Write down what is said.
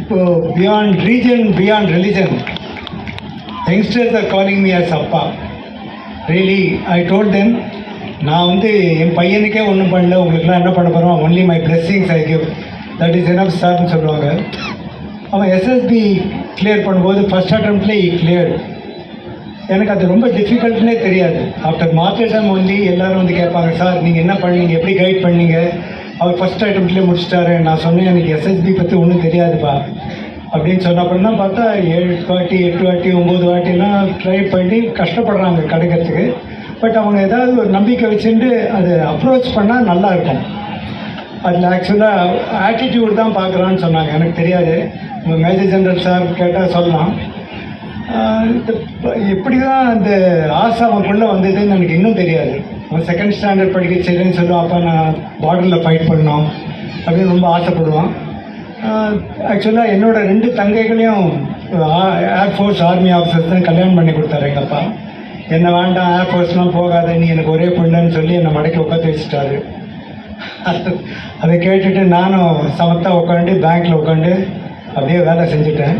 இப்போ beyond reason beyond religion youngsters are calling me as அப்பா really I told then நான் வந்து என் பையனுக்கே ஒன்றும் பண்ணல. உங்களுக்குலாம் என்ன பண்ண போகிறோம் only my blessings I give that is எனப் சார்னு சொல்லுவாங்க. அவன் எஸ்எஸ்பி கிளியர் பண்ணும்போது ஃபஸ்ட் அட்டம்ப்ட்லேயே கிளியர் எனக்கு அது ரொம்ப டிஃபிகல்ட்னே தெரியாது. ஆஃப்டர் மார்க் ஒன்லி எல்லோரும் வந்து கேட்பாங்க சார் நீங்கள் என்ன பண்ணீங்க? எப்படி கைட் பண்ணீங்க? அவர் ஃபஸ்ட் அட்டம்ப்ட்லேயே முடிச்சிட்டாரு. நான் சொன்னேன் எனக்கு எஸ்எஸ்பி பற்றி ஒன்றும் தெரியாதுப்பா. அப்படின்னு சொன்ன தான் பார்த்தா ஏழு வாட்டி எட்டு வாட்டி ஒம்பது வாட்டிலாம் ட்ரை பண்ணி கஷ்டப்படுறாங்க கிடைக்கிறதுக்கு பட் அவங்க ஏதாவது ஒரு நம்பிக்கை வச்சுட்டு அதை அப்ரோச் பண்ணால் நல்லா இருக்கும் அதில் ஆக்சுவலாக ஆட்டிடியூட் தான் பார்க்குறான்னு சொன்னாங்க. எனக்கு தெரியாது. உங்கள் மேஜர் ஜெனரல் சார் கேட்டால் சொல்லலாம். எப்படி தான் அந்த ஆசை அவங்களுக்குள்ளே வந்ததுன்னு எனக்கு இன்னும் தெரியாது. அவன் செகண்ட் ஸ்டாண்டர்ட் படிக்க சரின்னு சொல்லுவோம் அப்போ நான் பார்டரில் ஃபைட் பண்ணோம். அப்படின்னு ரொம்ப ஆசைப்படுவான் ஆக்சுவலாக என்னோட ரெண்டு தங்கைகளையும் ஏர்ஃபோர்ஸ் ஆர்மி ஆஃபீஸர்ஸ் தான் கல்யாணம் பண்ணி கொடுத்தாரு எங்கள் அப்பா என்னை வேண்டாம் ஏர்ஃபோர்ஸ்லாம் போகாத நீ எனக்கு ஒரே பொண்ணுன்னு சொல்லி என்னை மடக்கி உட்காந்து வச்சுட்டாரு. அதை கேட்டுட்டு நானும் சமத்தா உட்காந்து பேங்க்கில் உட்காந்து அப்படியே வேலை செஞ்சுட்டேன்.